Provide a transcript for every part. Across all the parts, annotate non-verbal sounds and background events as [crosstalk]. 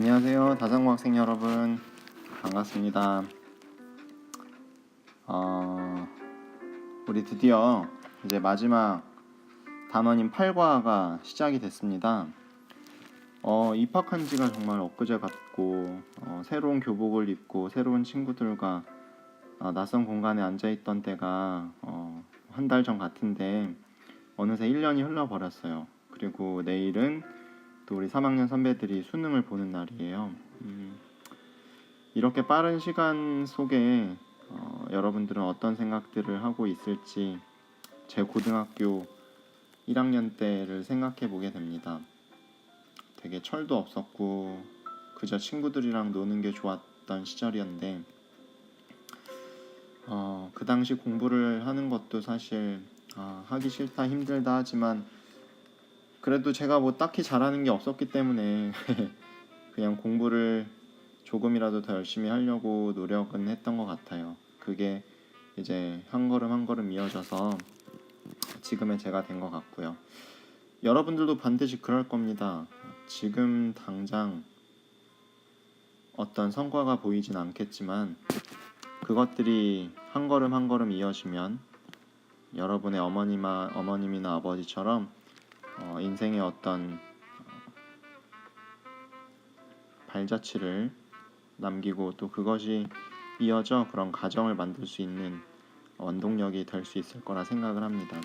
안녕하세요, 다정고 학생 여러분. 반갑습니다. 어, 우리 드디어 이제 마지막 단원인 8과가 시작이 됐습니다. 어, 입학한 지가 정말 엊그제 같고, 어, 새로운 교복을 입고, 새로운 친구들과 어, 낯선 공간에 앉아있던 때가 어, 한달 전 같은데, 어느새 1년이 흘러버렸어요. 그리고 내일은 또 우리 3학년 선배들이 수능을 보는 날이에요. 음, 이렇게 빠른 시간 속에 어, 여러분들은 어떤 생각들을 하고 있을지 제 고등학교 1학년 때를 생각해 보게 됩니다. 되게 철도 없었고 그저 친구들이랑 노는 게 좋았던 시절이었는데 어, 그 당시 공부를 하는 것도 사실 아, 하기 싫다 힘들다 하지만 그래도 제가 뭐 딱히 잘하는 게 없었기 때문에 [laughs] 그냥 공부를 조금이라도 더 열심히 하려고 노력은 했던 것 같아요. 그게 이제 한 걸음 한 걸음 이어져서 지금의 제가 된 것 같고요. 여러분들도 반드시 그럴 겁니다. 지금 당장 어떤 성과가 보이진 않겠지만 그것들이 한 걸음 한 걸음 이어지면 여러분의 어머니마, 어머님이나 아버지처럼 어, 인생의 어떤 어, 발자취를 남기고 또 그것이 이어져 그런 가정을 만들 수 있는 원동력이 될 수 있을 거라 생각을 합니다.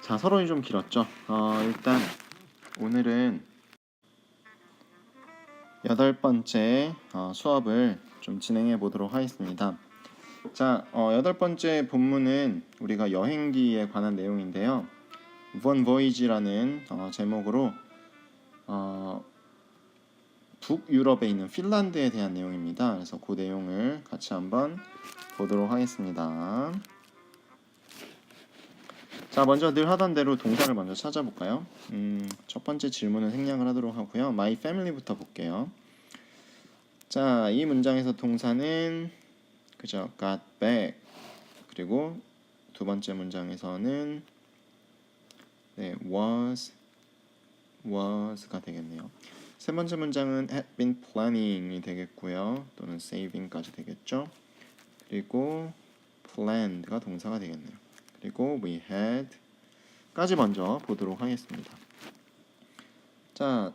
자, 서론이 좀 길었죠. 어, 일단 오늘은 여덟 번째 어, 수업을 좀 진행해 보도록 하겠습니다. 자, 어, 여덟 번째 본문은 우리가 여행기에 관한 내용인데요. Von Voyage라는 어, 제목으로 어, 북유럽에 있는 핀란드에 대한 내용입니다. 그래서 그 내용을 같이 한번 보도록 하겠습니다. 자, 먼저 늘 하던 대로 동사를 먼저 찾아볼까요? 음, 첫 번째 질문은 생략을 하도록 하고요. My family부터 볼게요. 자, 이 문장에서 동사는 그죠? got back. 그리고 두 번째 문장에서는 네, was was가 되겠네요. 세 번째 문장은 had been planning이 되겠고요. 또는 saving까지 되겠죠. 그리고 planned가 동사가 되겠네요. 그리고 we had 까지 먼저 보도록 하겠습니다. 자,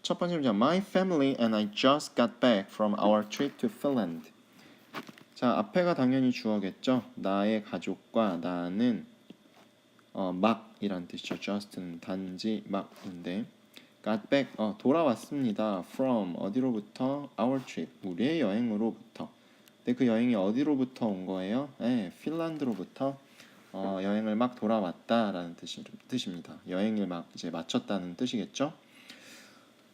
첫 번째 문장 My family and I just got back from our trip to Finland. 자, 앞에가 당연히 주어겠죠. 나의 가족과 나는 어, 막이란 뜻이죠. just는 단지 막인데 got back 어, 돌아왔습니다. from 어디로부터 our trip 우리의 여행으로부터. 근데 그 여행이 어디로부터 온 거예요? 네, 핀란드로부터 어, 여행을 막 돌아왔다라는 뜻이, 뜻입니다. 여행을 막 이제 마쳤다는 뜻이겠죠.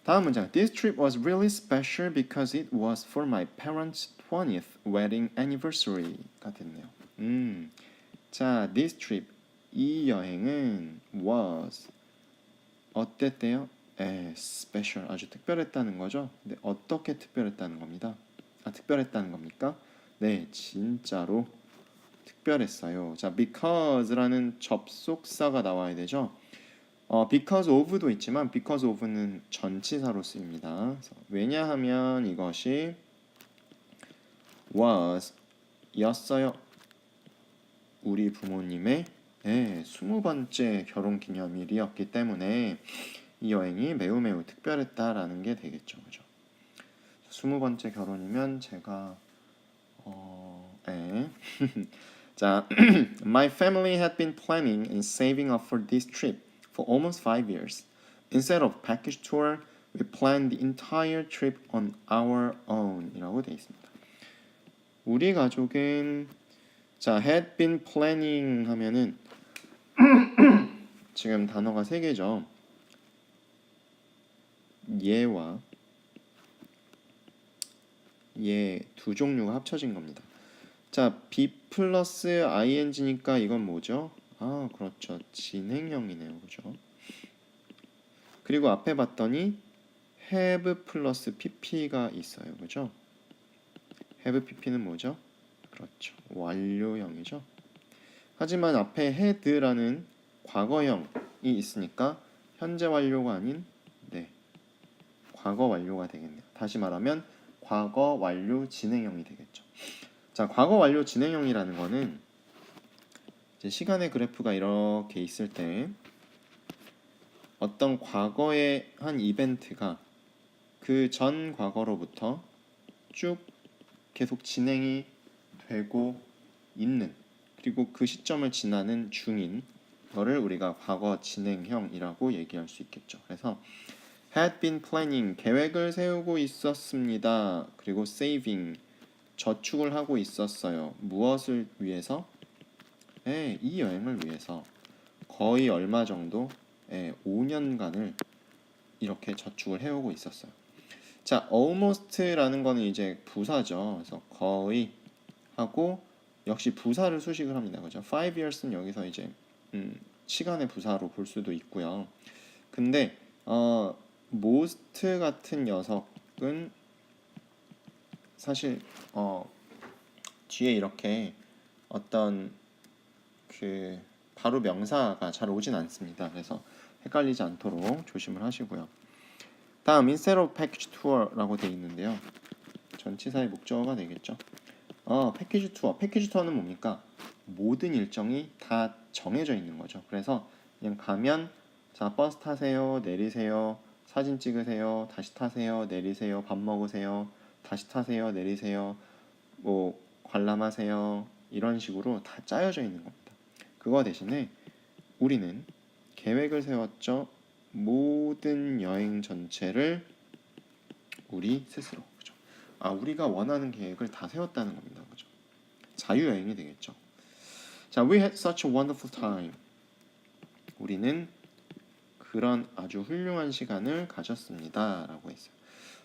다음 문장. This trip was really special because it was for my parents' 20th wedding anniversary가 됐네요. 음, 자, this trip 이 여행은 was 어땠대요? 에, special 아주 특별했다는 거죠. 근데 어떻게 특별했다는 겁니다. 아, 특별했다는 겁니까? 네, 진짜로 특별했어요. 자, because라는 접속사가 나와야 되죠. 어, because of도 있지만 because of는 전치사로 쓰입니다. 왜냐하면 이것이 was 였어요. 우리 부모님의 네, 20번째 결혼 기념일이었기 때문에 이 여행이 매우 매우 특별했다라는 게 되겠죠. 그죠? 20번째 결혼이면 제가 어, 에. 자, my family had been planning and saving up for this trip for almost five years. Instead of package tour, we planned the entire trip on our own.이라고 되어 있습니다. 우리 가족은 자, had been planning 하면은 지금 단어가 세 개죠. 예와 예 두 종류가 합쳐진 겁니다. 자, be 플러스 ing니까 이건 뭐죠? 아, 그렇죠. 진행형이네요. 그죠? 그리고 앞에 봤더니 have 플러스 pp가 있어요. 그죠? have pp는 뭐죠? 그렇죠. 완료형이죠. 하지만 앞에 had라는 과거형이 있으니까 현재 완료가 아닌 네. 과거 완료가 되겠네요. 다시 말하면 과거 완료 진행형이 되겠죠. 자, 과거 완료 진행형이라는 거는 이제 시간의 그래프가 이렇게 있을 때 어떤 과거의 한 이벤트가 그 전 과거로부터 쭉 계속 진행이 되고 있는 그리고 그 시점을 지나는 중인 거를 우리가 과거 진행형이라고 얘기할 수 있겠죠. 그래서 had been planning 계획을 세우고 있었습니다. 그리고 saving 저축을 하고 있었어요. 무엇을 위해서? 예, 이 여행을 위해서 거의 얼마 정도? 예, 5년간을 이렇게 저축을 해오고 있었어요. 자, almost라는 거는 이제 부사죠. 그래서 거의 하고 역시 부사를 수식을 합니다. 그죠? five years는 여기서 이제 음, 시간의 부사로 볼 수도 있고요. 근데 어, most 같은 녀석은 사실 어, 뒤에 이렇게 어떤 그 바로 명사가 잘 오진 않습니다. 그래서 헷갈리지 않도록 조심을 하시고요. 다음 instead of package tour라고 돼 있는데요. 전치사의 목적어가 되겠죠. 어, 패키지 투어. 패키지 투어는 뭡니까? 모든 일정이 다 정해져 있는 거죠. 그래서 그냥 가면 자, 버스 타세요. 내리세요. 사진 찍으세요. 다시 타세요. 내리세요. 밥 먹으세요. 다시 타세요. 내리세요. 뭐 관람하세요. 이런 식으로 다 짜여져 있는 겁니다. 그거 대신에 우리는 계획을 세웠죠. 모든 여행 전체를 우리 스스로 그죠? 아 우리가 원하는 계획을 다 세웠다는 겁니다. 그죠? 자유 여행이 되겠죠. 자, we had such a wonderful time. 우리는 그런 아주 훌륭한 시간을 가졌습니다라고 했어요.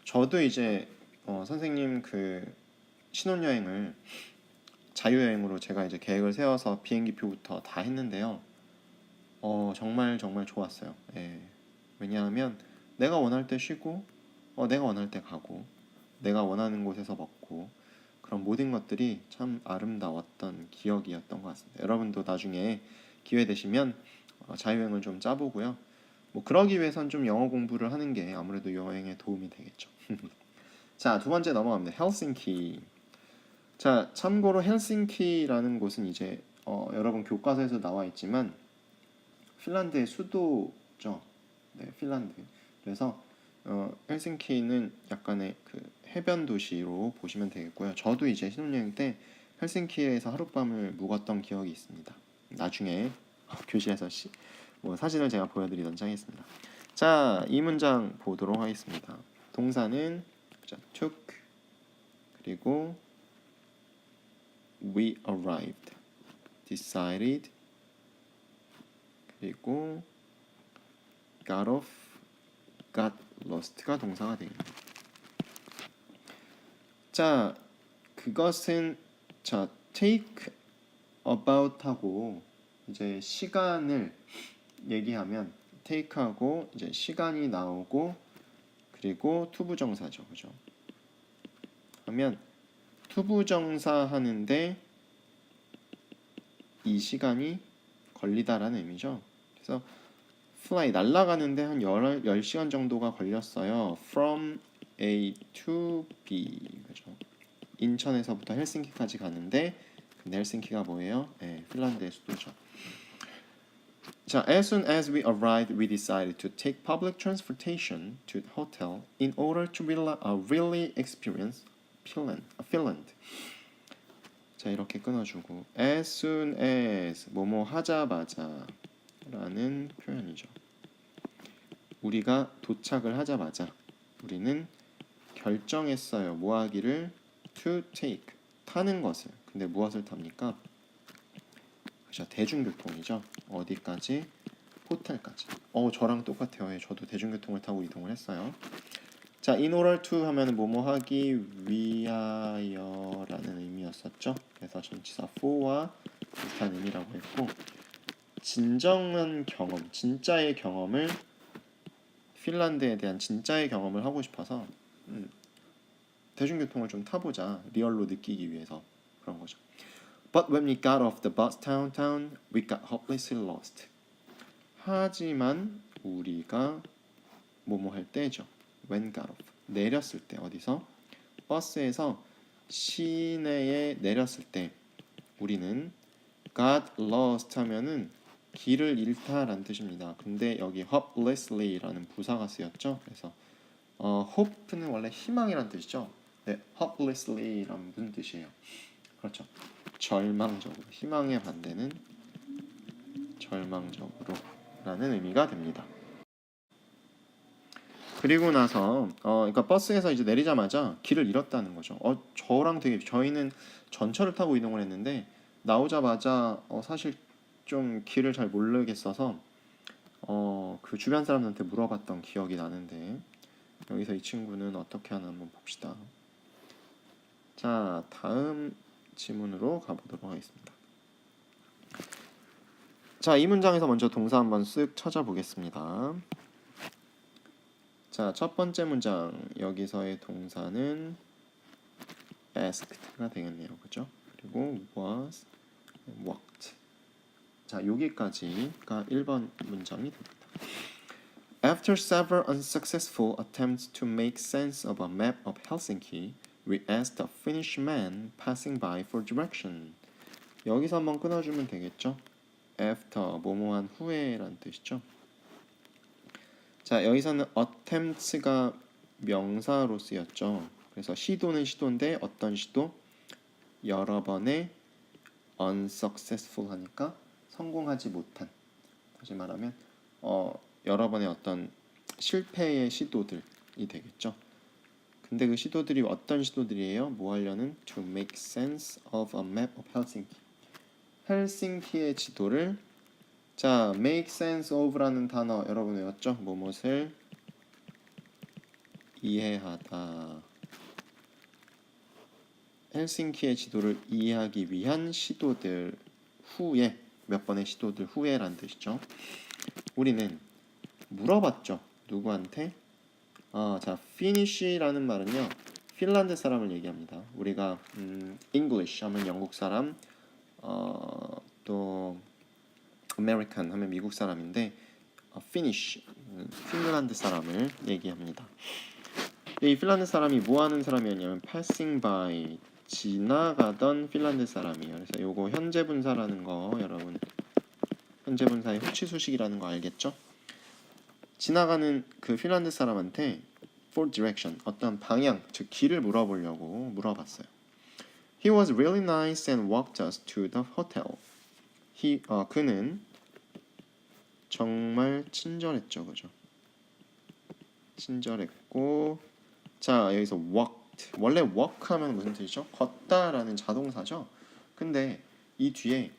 저도 이제 어, 선생님 그 신혼여행을 자유여행으로 제가 이제 계획을 세워서 비행기표부터 다 했는데요. 어, 정말 정말 좋았어요. 예. 왜냐하면 내가 원할 때 쉬고, 어, 내가 원할 때 가고, 내가 원하는 곳에서 먹고, 그런 모든 것들이 참 아름다웠던 기억이었던 것 같습니다. 여러분도 나중에 기회 되시면 어, 자유여행을 좀 짜보고요. 뭐 그러기 위해선 좀 영어 공부를 하는 게 아무래도 여행에 도움이 되겠죠. [laughs] 자, 두 번째 넘어갑니다. 헬싱키. 자, 참고로 헬싱키라는 곳은 이제 어, 여러분 교과서에서 나와 있지만 핀란드의 수도죠. 네, 핀란드. 그래서 어, 헬싱키는 약간의 그 해변 도시로 보시면 되겠고요. 저도 이제 신혼여행 때 헬싱키에서 하룻밤을 묵었던 기억이 있습니다. 나중에 교실에서 시, 뭐 사진을 제가 보여드리던 장이 있습니다. 자, 이 문장 보도록 하겠습니다. 동사는 자, took 그리고 we arrived, decided 그리고 got off, got lost가 동사가 됩니다. 자, 그것은 자 take about하고 이제 시간을 얘기하면 take하고 이제 시간이 나오고 그리고 투부정사죠, 그죠? 하면 투부정사 하는데 이 시간이 걸리다라는 의미죠. 그래서 fly 날아가는데 한 10, 10시간 정도가 걸렸어요. from A to B? 인천에서부터 헬싱키까지 가는데 근데 헬싱키가 뭐예요? 네, 핀란드의 수도죠. 자, as soon as we arrived, we decided to take public transportation to the hotel in order to really, uh, really experience Finland. Uh, Finland. 자, 이렇게 끊어주고 as soon as 뭐뭐 하자마자 라는 표현이죠. 우리가 도착을 하자마자 우리는 결정했어요. 뭐 하기를 to take 타는 것을. 근데 무엇을 탑니까? 그죠 대중교통이죠. 어디까지? 호텔까지. 어 저랑 똑같아요. 예, 저도 대중교통을 타고 이동을 했어요. 자, in order to 하면 뭐뭐 하기 위하여 라는 의미였었죠. 그래서 전치사 for와 비슷한 의미라고 했고 진정한 경험, 진짜의 경험을 핀란드에 대한 진짜의 경험을 하고 싶어서 음, 대중교통을 좀 타보자 리얼로 느끼기 위해서 그런 거죠. But when we got off the bus downtown, we got hopelessly lost. 하지만 우리가 뭐뭐 할 때죠. when got off 내렸을 때 어디서 버스에서 시내에 내렸을 때 우리는 got lost 하면은 길을 잃다라는 뜻입니다. 근데 여기 hopelessly라는 부사가 쓰였죠. 그래서 어, hope는 원래 희망이라는 뜻이죠. 네, hopelessly라는 무슨 뜻이에요? 그렇죠. 절망적으로 희망의 반대는 절망적으로라는 의미가 됩니다. 그리고 나서 어 그러니까 버스에서 이제 내리자마자 길을 잃었다는 거죠. 어 저랑 되게 저희는 전철을 타고 이동을 했는데 나오자마자 어 사실 좀 길을 잘 모르겠어서 어 그 주변 사람들한테 물어봤던 기억이 나는데 여기서 이 친구는 어떻게 하나 한번 봅시다. 자, 다음 지문으로 가보도록 하겠습니다. 자, 이 문장에서 먼저 동사 한번 쓱 찾아보겠습니다. 자, 첫 번째 문장 여기서의 동사는 asked가 되겠네요. 그죠? 그리고 was, walked. 자, 여기까지가 1번 문장이 됩니다. After several unsuccessful attempts to make sense of a map of Helsinki, we asked a Finnish man passing by for direction. 여기서 한번 끊어주면 되겠죠? After 뭐뭐한 후에란 뜻이죠. 자 여기서는 attempts가 명사로 쓰였죠. 그래서 시도는 시도인데 어떤 시도? 여러 번의 unsuccessful 하니까 성공하지 못한. 다시 말하면 어 여러 번의 어떤 실패의 시도들이 되겠죠. 근데 그 시도들이 어떤 시도들이에요? 뭐 하려는 to make sense of a map of Helsinki. 헬싱키의 지도를 자, make sense of라는 단어 여러분 외웠죠? 뭐뭇을 이해하다. 헬싱키의 지도를 이해하기 위한 시도들 후에 몇 번의 시도들 후에란 뜻이죠. 우리는 물어봤죠. 누구한테? 아, 자, finish라는 말은요. 핀란드 사람을 얘기합니다. 우리가 음, English 하면 영국 사람, 어, 또 American 하면 미국 사람인데 어, Finnish 음, 핀란드 사람을 얘기합니다. 이 핀란드 사람이 뭐 하는 사람이었냐면 passing by 지나가던 핀란드 사람이에요. 그래서 요거 현재 분사라는 거 여러분 현재 분사의 후치 수식이라는 거 알겠죠? 지나가는 그 핀란드 사람한테 for direction 어떤 방향 즉 길을 물어보려고 물어봤어요. He was really nice and walked us to the hotel. he 어, 그는 정말 친절했죠, 그죠? 친절했고 자 여기서 walked 원래 walk하면 무슨 뜻이죠? 걷다라는 자동사죠. 근데 이 뒤에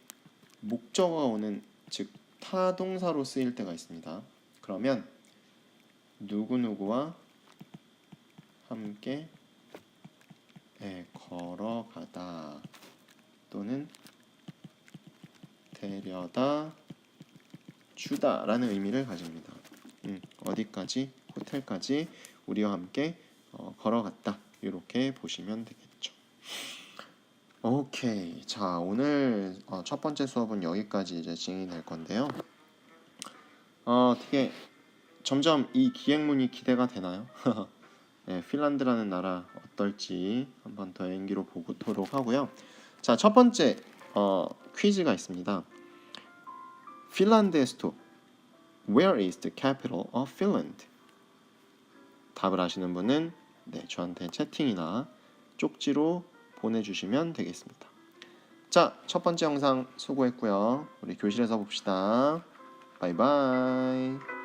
목적어가 오는 즉 타동사로 쓰일 때가 있습니다. 그러면 누구누구와 함께 예, 걸어가다 또는 데려다 주다 라는 의미를 가집니다. 음, 어디까지? 호텔까지 우리와 함께 어, 걸어갔다. 이렇게 보시면 되겠죠. 오케이. 자, 오늘 어, 첫 번째 수업은 여기까지 이제 진행이 될 건데요. 어, 어떻게 점점 이 기획문이 기대가 되나요? [laughs] 네, 핀란드라는 나라 어떨지 한번 더 연기로 보도록 하고요. 자, 첫 번째 어, 퀴즈가 있습니다. 핀란드의 수도 Where is the capital of Finland? 답을 아시는 분은 네, 저한테 채팅이나 쪽지로 보내주시면 되겠습니다. 자, 첫 번째 영상 수고했고요. 우리 교실에서 봅시다. 바이바이.